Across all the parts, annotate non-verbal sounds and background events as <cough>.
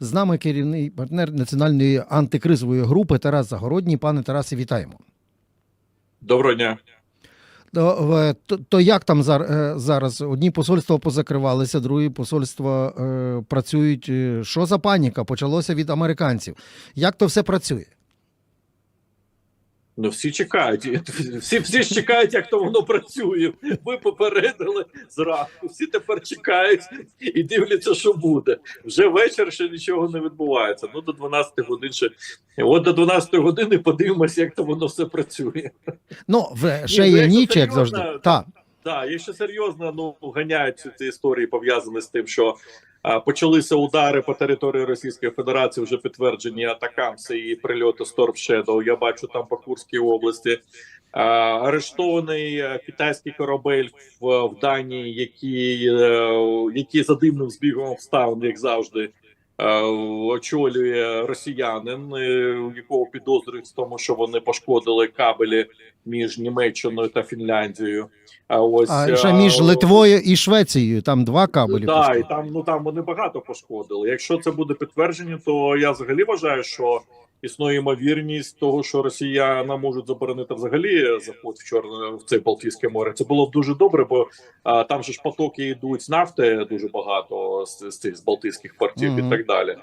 З нами керівний партнер національної антикризової групи Тарас Загородній. Пане Тарасе, вітаємо. Доброго дня. То, то, як там е, зараз? Одні посольства позакривалися, другі посольства е, працюють. Е, Що за паніка? Почалося від американців. Як то все працює? Ну всі чекають. Всі всі ж чекають, як то воно працює. Ви попередили зранку. Всі тепер чекають і дивляться, що буде. Вже вечір ще нічого не відбувається. Ну до 12 годин ще от до 12 години подивимося, як то воно все працює. Ну, ще є ніч, як завжди. Так. Якщо серйозно, ну ганяють ці, історії пов'язані з тим, що почалися удари по території Російської Федерації, вже підтверджені атакамси і прильоти Storm Shadow. Я бачу там по Курській області. Арештований е, китайський корабель в, Данії, який, е, який за дивним збігом обставин, як завжди. Е, Очолює росіянин, е, якого підозрюють в тому, що вони пошкодили кабелі між Німеччиною та Фінляндією. А ось А ще е, між Литвою і Швецією там два кабелі. Так, і там ну там вони багато пошкодили. Якщо це буде підтвердження, то я взагалі вважаю, що існує ймовірність того, що росіяни можуть заборонити взагалі заход в чорне в це Балтійське море. Це було б дуже добре, бо а, там же ж потоки йдуть з нафти дуже багато з, з цих з Балтійських портів Мгм. і так далі.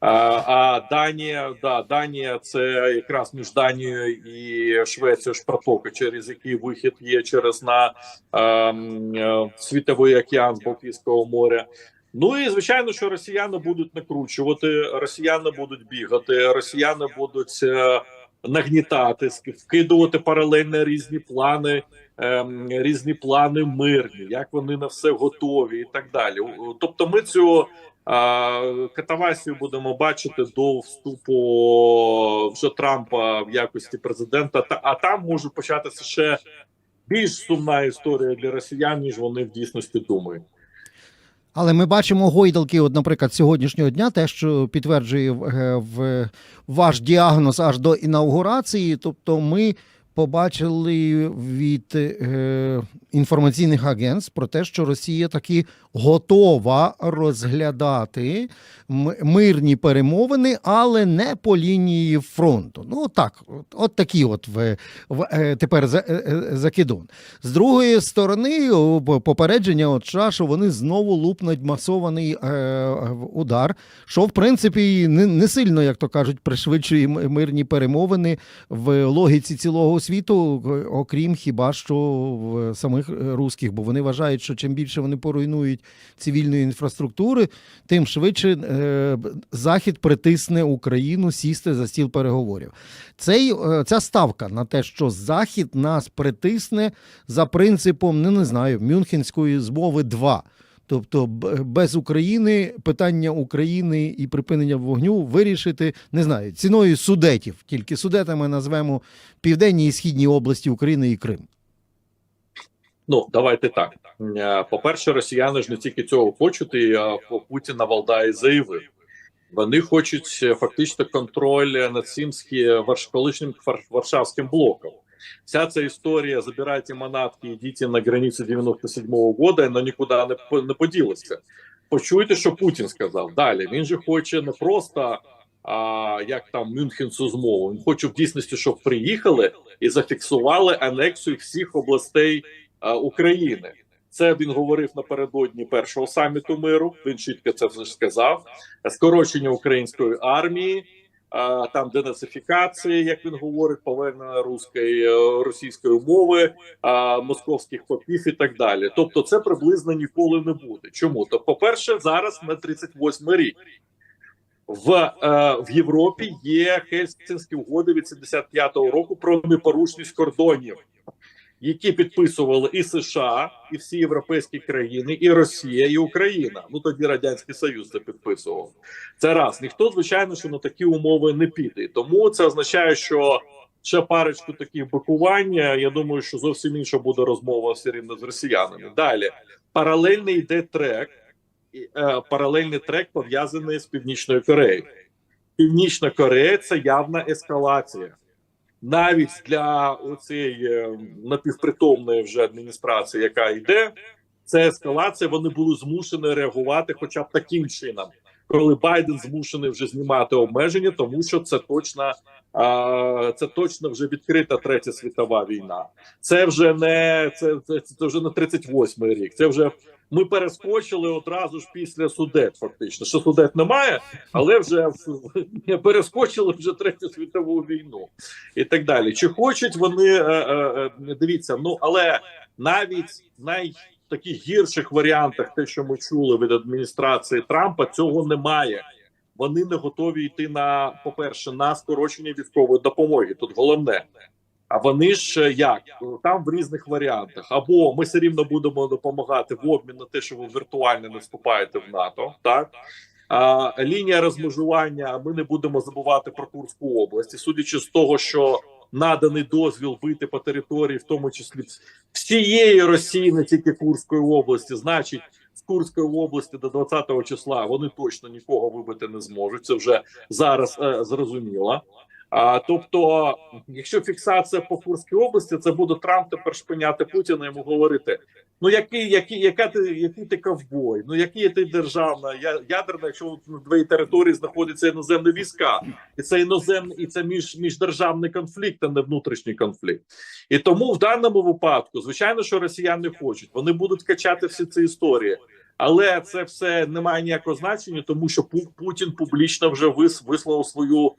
А, а Данія, да, Данія це якраз між Данією і Швецією ж протоки, через який вихід є через на ем, е, світовий океан з Балтійського моря. Ну і звичайно, що росіяни будуть накручувати, росіяни будуть бігати, росіяни будуть е, нагнітати, вкидувати паралельно різні плани, ем, різні плани мирні, як вони на все готові, і так далі. Тобто, ми цю а, катавасію будемо бачити до вступу вже Трампа в якості президента. Та а там може початися ще більш сумна історія для росіян, ніж вони в дійсності думають. Але ми бачимо гойдалки, от, наприклад, сьогоднішнього дня, те, що підтверджує е, в ваш діагноз аж до інаугурації. Тобто, ми побачили від е, інформаційних агентств про те, що Росія таки готова розглядати мирні перемовини, але не по лінії фронту. Ну так, от, от такі, от в, в е, тепер е, е, закидон. З другої сторони, попередження от що вони знову лупнуть масований удар, що в принципі не, не сильно, як то кажуть, пришвидшує мирні перемовини в логіці цілого світу, окрім хіба що в самих е, русських, бо вони вважають, що чим більше вони поруйнують цивільної інфраструктури, тим швидше е, Захід притисне Україну сісти за стіл переговорів. Цей, е, ця ставка на те, що Захід нас притисне за принципом, не, не знаю, Мюнхенської змови 2. Тобто без України питання України і припинення вогню вирішити не знаю ціною судетів. Тільки судетами назвемо південні і східні області України і Крим. Ну давайте так. Е, По-перше, росіяни ж не тільки цього хочуть, і е, Путін на Валдаї заявив. Вони хочуть е, фактично контроль над цим колишнім Варшавським блоком. Вся ця історія забирайте манатки, йдіть на границю 97-го года, але нікуди не, по- не поділося. Почуйте, що Путін сказав. Далі він же хоче не просто а, як там Мюнхенцю змову. Він хоче в дійсності, щоб приїхали і зафіксували анексію всіх областей України. Це він говорив напередодні першого саміту миру. Він чітко це вже сказав. Скорочення української армії, там денацифікація, як він говорить, повернення руської е, російської мови, московських попів і так далі. Тобто, це приблизно ніколи не буде. Чому? То, по-перше, зараз на 38 рік. В, е, в Європі є Хельсінські угоди від 75-го року про непорушність кордонів які підписували і США, і всі європейські країни, і Росія, і Україна. Ну тоді радянський Союз це підписував. Це раз ніхто, звичайно, що на такі умови не піде. Тому це означає, що ще парочку таких бикувань. Я думаю, що зовсім інша буде розмова все рівно з росіянами. Далі паралельний йде трек, е, паралельний трек пов'язаний з північною Кореєю. Північна Корея це явна ескалація навіть для оцієї е, напівпритомної вже адміністрації, яка йде, це ескалація. Вони були змушені реагувати, хоча б таким чином. коли Байден змушений вже знімати обмеження, тому що це точно це точно вже відкрита третя світова війна. Це вже не це, це, це вже не 38-й рік. Це вже ми перескочили одразу ж після судет. Фактично, що судет немає, але вже перескочили вже третю світову війну і так далі. Чи хочуть вони е, е, е, дивіться? Ну але навіть най таких гірших варіантах, те, що ми чули від адміністрації Трампа, цього немає. Вони не готові йти на, по-перше, на скорочення військової допомоги. Тут головне. А вони ж е, як там в різних варіантах, або ми все рівно будемо допомагати в обмін на те, що ви віртуально не вступаєте в НАТО, так а, лінія розмежування. Ми не будемо забувати про Курську область, судячи з того, що наданий дозвіл вийти по території, в тому числі всієї Росії, не тільки Курської області, значить. Курської області до 20-го числа вони точно нікого вибити не зможуть. Це вже зараз е, зрозуміло. А тобто, якщо фіксація по Курській області, це буде Трамп тепер шпиняти Путіна йому говорити: ну який, який, яка ти, який ти ковбой, ну який ти державна, ядерна, якщо на твоїй території знаходяться іноземні війська, і це іноземний, і це між міждержавний конфлікт, а не внутрішній конфлікт. І тому в даному випадку, звичайно, що росіяни хочуть, вони будуть качати всі ці історії. Але це все не має ніякого значення, тому що Путін публічно вже вис, висловив свою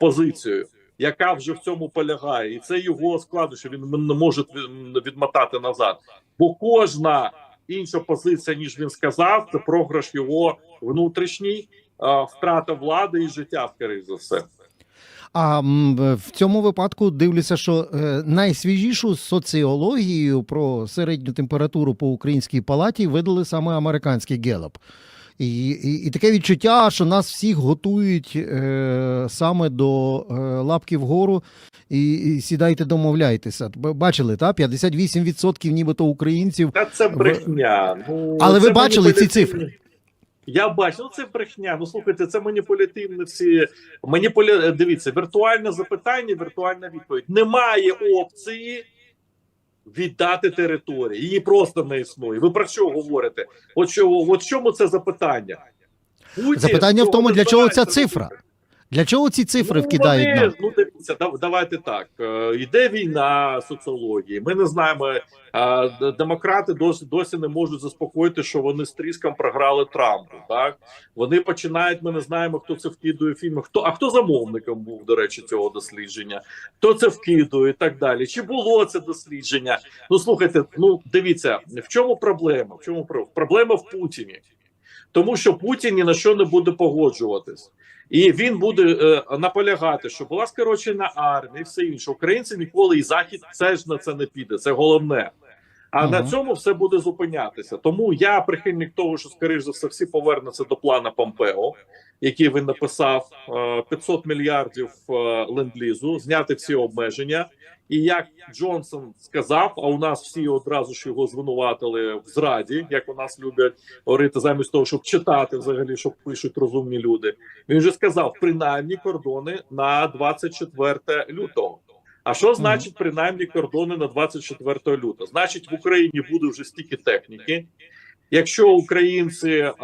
позицію, яка вже в цьому полягає, і це його складу, що він не може відмотати назад. Бо кожна інша позиція, ніж він сказав, це програш його внутрішній, втрата влади і життя, скоріш за все. А в цьому випадку дивлюся, що е, найсвіжішу соціологію про середню температуру по українській палаті видали саме американський Гелап. І, і, і таке відчуття, що нас всіх готують е, саме до е, лапки вгору і, і сідайте, домовляйтеся. Бачили, та 58% нібито українців. Та це брехня. Ну Але ви бачили ці цифри? Я бачу, ну це брехня. Ну слухайте, це маніпулятивні всі маніпуля... Дивіться, віртуальне запитання, віртуальна відповідь. Немає опції віддати території. Її просто не існує. Ви про що говорите? От що, от чому це запитання? Путін Запитання в тому, для чого ця цифра? Для чого ці цифри Ну, вкидають вони, нам? Ну дивіться, дав- давайте так. Е, Йде війна соціології. Ми не знаємо. е, Демократи досі досі не можуть заспокоїти, що вони з тріском програли Трампу. Так вони починають. Ми не знаємо, хто це вкидує фільми. Хто а хто замовником був до речі цього дослідження? Хто це вкидує і так далі? Чи було це дослідження? Ну слухайте, ну дивіться, в чому проблема? В чому про- проблема в Путіні? Тому що Путін ні на що не буде погоджуватись. І він буде е, наполягати, що була скорочена армія і все інше. Українці ніколи і захід це ж на це не піде. Це головне. А угу. на цьому все буде зупинятися. Тому я прихильник того, що скоріш за все всі повернуться до плана Помпео, який він написав е, 500 мільярдів е, ленд-лізу, зняти всі обмеження. І як Джонсон сказав, а у нас всі одразу ж його звинуватили в зраді, як у нас люблять говорити, замість того, щоб читати взагалі, що пишуть розумні люди. Він вже сказав принаймні кордони на 24 лютого. А що значить принаймні кордони на 24 лютого? Значить, в Україні буде вже стільки техніки. Якщо українці, е,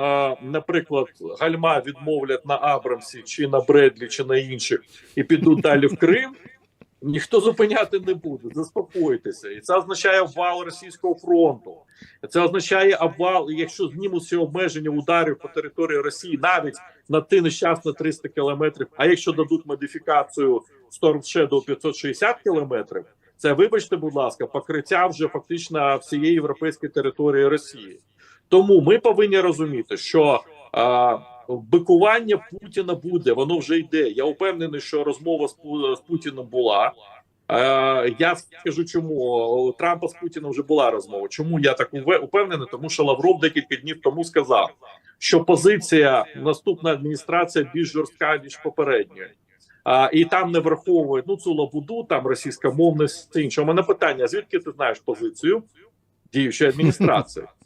наприклад, гальма відмовлять на Абрамсі чи на Бредлі, чи на інших, і підуть далі в Крим, ніхто зупиняти не буде. Заспокойтеся, і це означає обвал російського фронту. Це означає обвал, якщо знімуть всі обмеження ударів по території Росії, навіть на ті нещасні 300 кілометрів. А якщо дадуть модифікацію Storm Shadow 560 кілометрів, це вибачте, будь ласка, покриття вже фактично всієї європейської території Росії. Тому ми повинні розуміти, що а, бикування Путіна буде, воно вже йде. Я впевнений, що розмова з, з Путіним була. Е, я скажу, чому у Трампа з Путіним вже була розмова. Чому я так упевнений? Тому що Лавров декілька днів тому сказав, що позиція наступної адміністрації більш жорстка ніж попередньої. А, і там не враховують ну цю лабуду, там російськомовність все інше. У мене питання: звідки ти знаєш позицію діючої адміністрації? <laughs>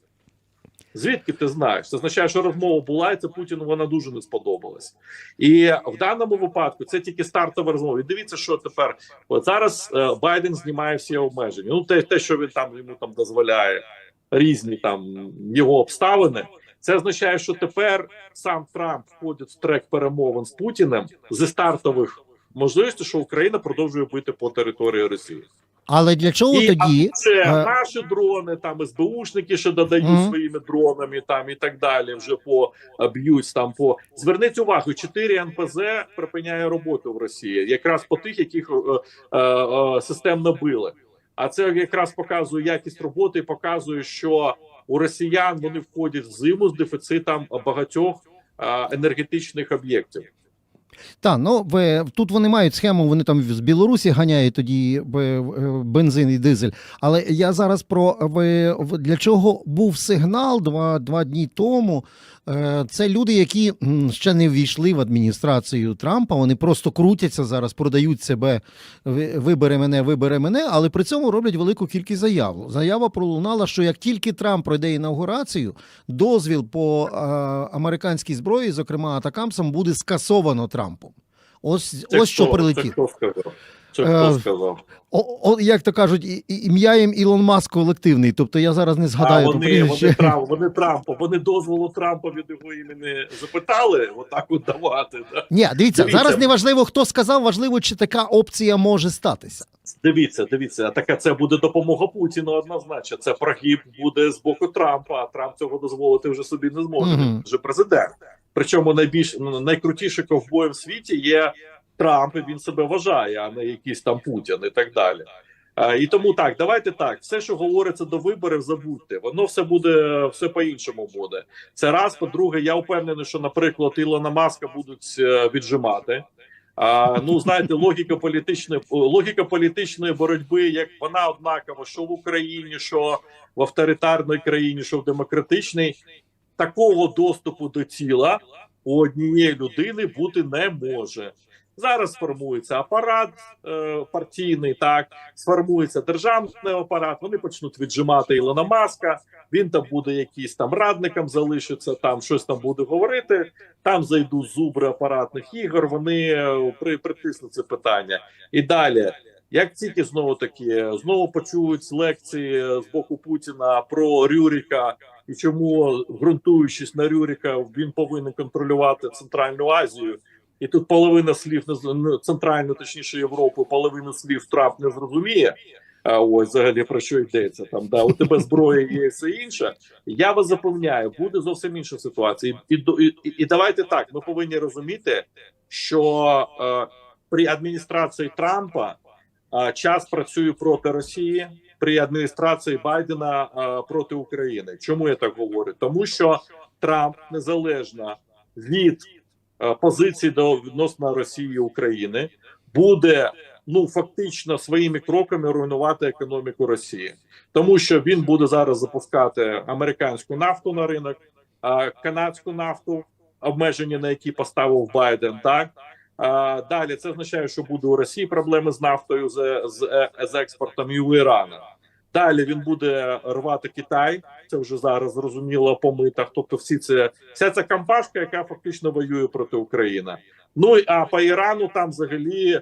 Звідки ти знаєш? Це означає, що розмова була, і це Путіну вона дуже не сподобалась. І в даному випадку це тільки стартова розмова. І дивіться, що тепер от зараз е, Байден знімає всі обмеження. Ну, те, те, що він там йому там дозволяє, різні там його обставини. Це означає, що тепер сам Трамп входить в трек перемовин з Путіним зі стартових можливостей, що Україна продовжує бити по території Росії. Але для чого І тоді? а це е, наші дрони, там СБУшники, що додають Мгм. своїми дронами, там і так далі. Вже по е, б'ють там по зверніть увагу. 4 НПЗ припиняє роботу в Росії, якраз по тих, яких е, е, е, системно били. А це якраз показує якість роботи, і показує, що у росіян вони входять в зиму з дефіцитом багатьох енергетичних об'єктів. Та ну ви тут вони мають схему. Вони там з Білорусі ганяють тоді б- е, бензин і дизель. Але я зараз про в- для чого був сигнал два, два дні тому. Е, Це люди, які ще не ввійшли в адміністрацію Трампа. Вони просто крутяться зараз, продають себе. ви- Вибере мене, вибере мене, але при цьому роблять велику кількість заяв. Заява пролунала, що як тільки Трамп пройде інаугурацію, дозвіл по е, американській зброї, зокрема атакамсам, буде скасовано Трампом. Ось Це ось що хто? Це прилетів. Це хто сказав? О, о, як то кажуть, і- і- ім'яєм Ілон Маск колективний. Тобто я зараз не згадаю. то вони, вони Трамп, вони Трампа, вони дозволу Трампа від його імені запитали, отак от давати. Да? Ні, дивіться, Дивіться. зараз не важливо, хто сказав, важливо, чи така опція може статися. Дивіться, дивіться, така це буде допомога Путіну однозначно. Це прогиб буде з боку Трампа. А Трамп цього дозволити вже собі не зможе. Він вже президент. Причому найбільш найкрутіший ковбоєм в світі є Трамп. і Він себе вважає, а не якийсь там Путін і так далі. І тому так, давайте так. Все, що говориться до виборів, забудьте. Воно все буде все по-іншому буде. Це раз. По-друге, я впевнений, що, наприклад, Ілона Маска будуть е, віджимати. А, ну знаєте, логіка політичної логіка політичної боротьби, як вона однакова, що в Україні, що в авторитарній країні, що в демократичній, такого доступу до тіла у однієї людини бути не може. Зараз сформується апарат е, партійний, так сформується державний апарат. Вони почнуть віджимати Ілона Маска. Він там буде якийсь там радником, залишиться там щось там буде говорити. Там зайдуть зубри апаратних ігор. Вони е, при притиснуть це питання і далі. Як тільки знову таки знову почують лекції з боку Путіна про Рюріка і чому ґрунтуючись на Рюріка, він повинен контролювати Центральну Азію. І тут половина слів ну, центральну, точніше Європу, половина слів Трамп не зрозуміє. А ось взагалі про що йдеться там. Да, у тебе зброя є все інше. Я вас запевняю, буде зовсім інша ситуація. І, і, і давайте так. Ми повинні розуміти, що е, при адміністрації Трампа е, час працює проти Росії, при адміністрації Байдена е, проти України. Чому я так говорю? Тому що Трамп незалежно від е, позиції до відносно Росії і України буде ну фактично своїми кроками руйнувати економіку Росії, тому що він буде зараз запускати американську нафту на ринок, а канадську нафту, обмеження на які поставив Байден. Так а, далі це означає, що буде у Росії проблеми з нафтою з, з, з експортом і у Ірана. Далі він буде рвати Китай. Це вже зараз зрозуміло по митах. Тобто, всі це вся ця кампашка, яка фактично воює проти України. Ну а по Ірану там взагалі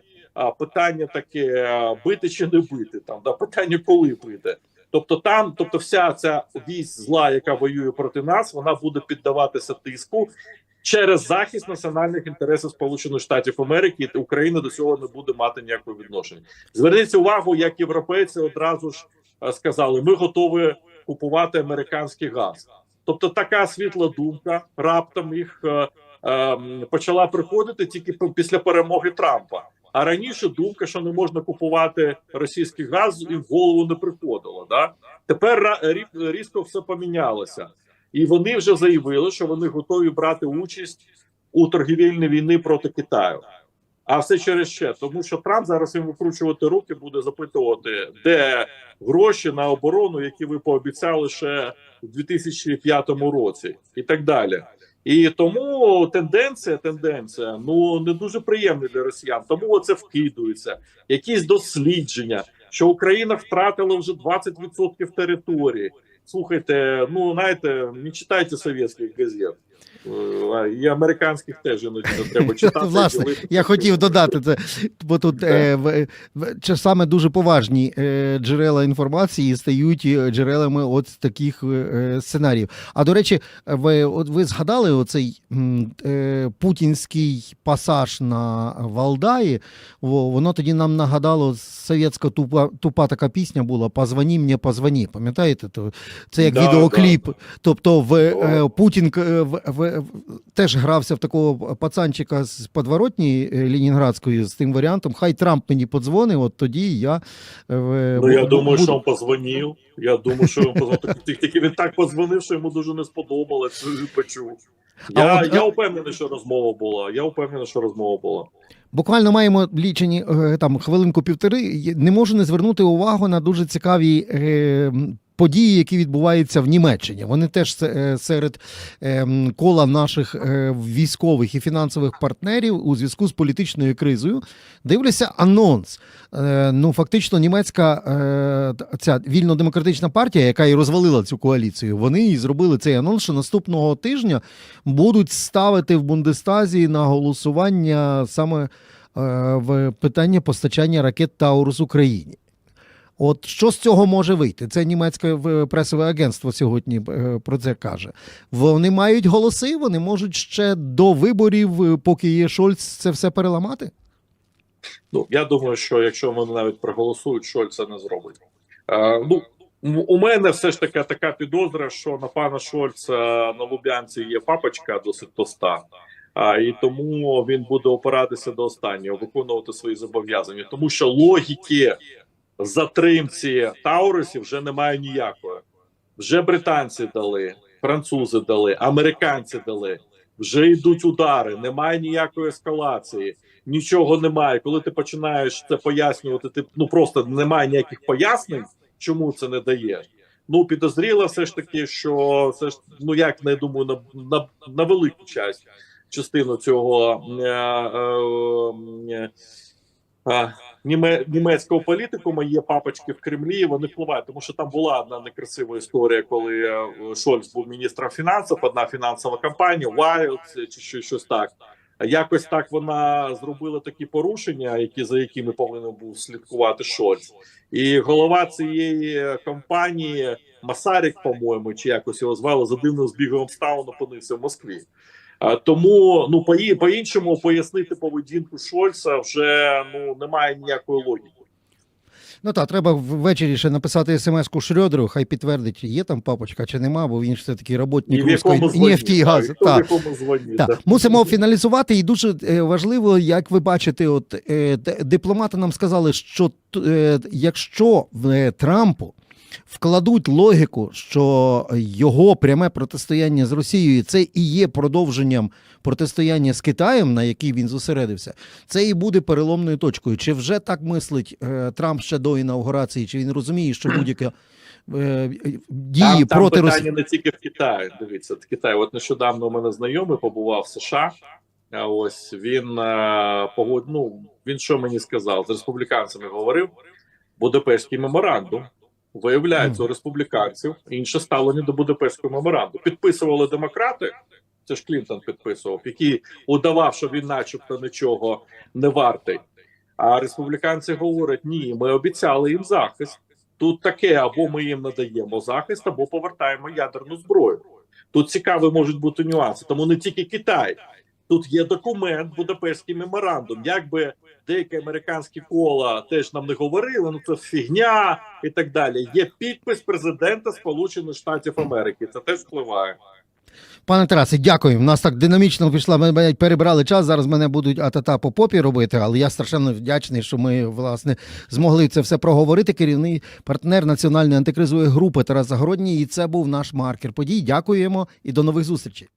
питання таке: бити чи не бити. Там да питання, коли бити. Тобто, там, тобто, вся ця вісь зла, яка воює проти нас, вона буде піддаватися тиску через захист національних інтересів Сполучених Штатів Америки. І Україна до цього не буде мати ніякого відношення. Зверніться увагу, як європейці одразу ж е, сказали: ми готові купувати американський газ. Тобто, така світла думка раптом їх е, е, почала приходити тільки після перемоги Трампа. А раніше думка, що не можна купувати російський газ, і в голову не приходила. Да? Тепер різко все помінялося, і вони вже заявили, що вони готові брати участь у торгівельній війні проти Китаю. А все через що? Тому що Трамп зараз їм викручувати руки, буде запитувати, де гроші на оборону, які ви пообіцяли ще у 2005 році, і так далі. І тому тенденція, тенденція ну не дуже приємна для росіян. Тому оце вкидується. Якісь дослідження, що Україна втратила вже 20% території. Слухайте, ну знаєте, не читайте совєтських газет. Е, І американських теж іноді не треба <laughs> читати. Власне, я хотів додати це, бо тут е, в, в, часами дуже поважні е, джерела інформації стають е, джерелами от таких е, сценаріїв. А до речі, ви, от ви згадали оцей е, путінський пасаж на Валдаї. Во- Воно тоді нам нагадало совєтська тупа, тупа така пісня була «Позвоні мені, позвоні». Пам'ятаєте? То це як Да, відеокліп. Тобто в, е, Путін е, в, в, теж грався в такого пацанчика з подворотні е, Ленінградської з тим варіантом. Хай Трамп мені подзвонив, от тоді я. е, Ну, я думаю, що він позвонив. Я думаю, що він позвонив. Тільки- він так позвонив, що йому дуже не сподобалось, почув. Я, от, я впевнений, що розмова була. Я впевнений, що розмова була. Буквально маємо лічені е, там хвилинку-півтори. Не можу не звернути увагу на дуже цікаві. Події, які відбуваються в Німеччині, вони теж е, серед е, кола наших е, військових і фінансових партнерів у зв'язку з політичною кризою. Дивлюся анонс. Е, Ну, фактично, німецька ця вільно-демократична партія, яка і розвалила цю коаліцію, вони і зробили цей анонс, що наступного тижня будуть ставити в Бундестазі на голосування саме в питання постачання ракет Таурус Україні. От що з цього може вийти? Це німецьке пресове агентство сьогодні е, про це каже. Вони мають голоси, вони можуть ще до виборів, е, поки є Шольц, це все переламати. Ну, я думаю, що якщо вони навіть проголосують, Шольц не зробить. Е, ну, у мене все ж таки така підозра, що на пана Шольца на Лубянці є папочка досить тоста. А, і тому він буде опиратися до останнього, виконувати свої зобов'язання, тому що логіки затримці Таурусів вже немає ніякої. Вже британці дали, французи дали, американці дали. Вже йдуть удари, немає ніякої ескалації, нічого немає. Коли ти починаєш це пояснювати, ти ну просто немає ніяких пояснень, чому це не даєш. Ну підозріло все ж таки, що це ж ну як не думаю, на, на, на велику часть частину цього е, е, е, німецького політикуму є папочки в Кремлі. Вони впливають, тому що там була одна некрасива історія, коли е, Шольц був міністром фінансів, одна фінансова компанія, Wild чи що- щось так. Якось так вона зробила такі порушення, які за якими повинен був слідкувати Шольц. І голова цієї компанії Масарік, по-моєму, чи якось його звали за дивним збігом обставин опинився в Москві. А, тому ну по по іншому пояснити поведінку Шольца вже ну немає ніякої логіки. Ну так, треба ввечері ще написати смс-ку Шрёдеру, хай підтвердить, є там папочка чи нема, бо він ж все таки роботник нефті і газу. Так, так. мусимо фіналізувати, і дуже е, важливо, як ви бачите, от е, дипломати нам сказали, що е, якщо в е, Трампу вкладуть логіку, що його пряме протистояння з Росією це і є продовженням протистояння з Китаєм, на який він зосередився, це і буде переломною точкою. Чи вже так мислить е, Трамп ще до інаугурації? Чи він розуміє, що будь-яка е, дії Там, там проти питання Росії? не тільки в Китаї. Дивіться, в Китаї. От нещодавно у мене знайомий побував в США. А ось він е, ну, він що мені сказав? З республіканцями говорив Будапештський меморандум. Виявляється, у республіканців інше ставлення до Будапештського меморандуму. Підписували демократи. Це ж Клінтон підписував, який удавав, що він, начебто, нічого не вартий. А республіканці говорять: ні, ми обіцяли їм захист. Тут таке або ми їм надаємо захист, або повертаємо ядерну зброю. Тут цікаві можуть бути нюанси, тому не тільки Китай. Тут є документ, Будапештський меморандум. Якби деякі американські кола теж нам не говорили, ну це фігня і так далі. Є підпис президента Сполучених Штатів Америки. Це теж впливає. Пане Тарасе, дякую. У нас так динамічно пішла. Ми перебрали час. Зараз мене будуть атата по попі робити, але я страшенно вдячний, що ми власне змогли це все проговорити. Керівний партнер національної антикризової групи Тарас Загородній. І це був наш маркер подій. Дякуємо і до нових зустрічей.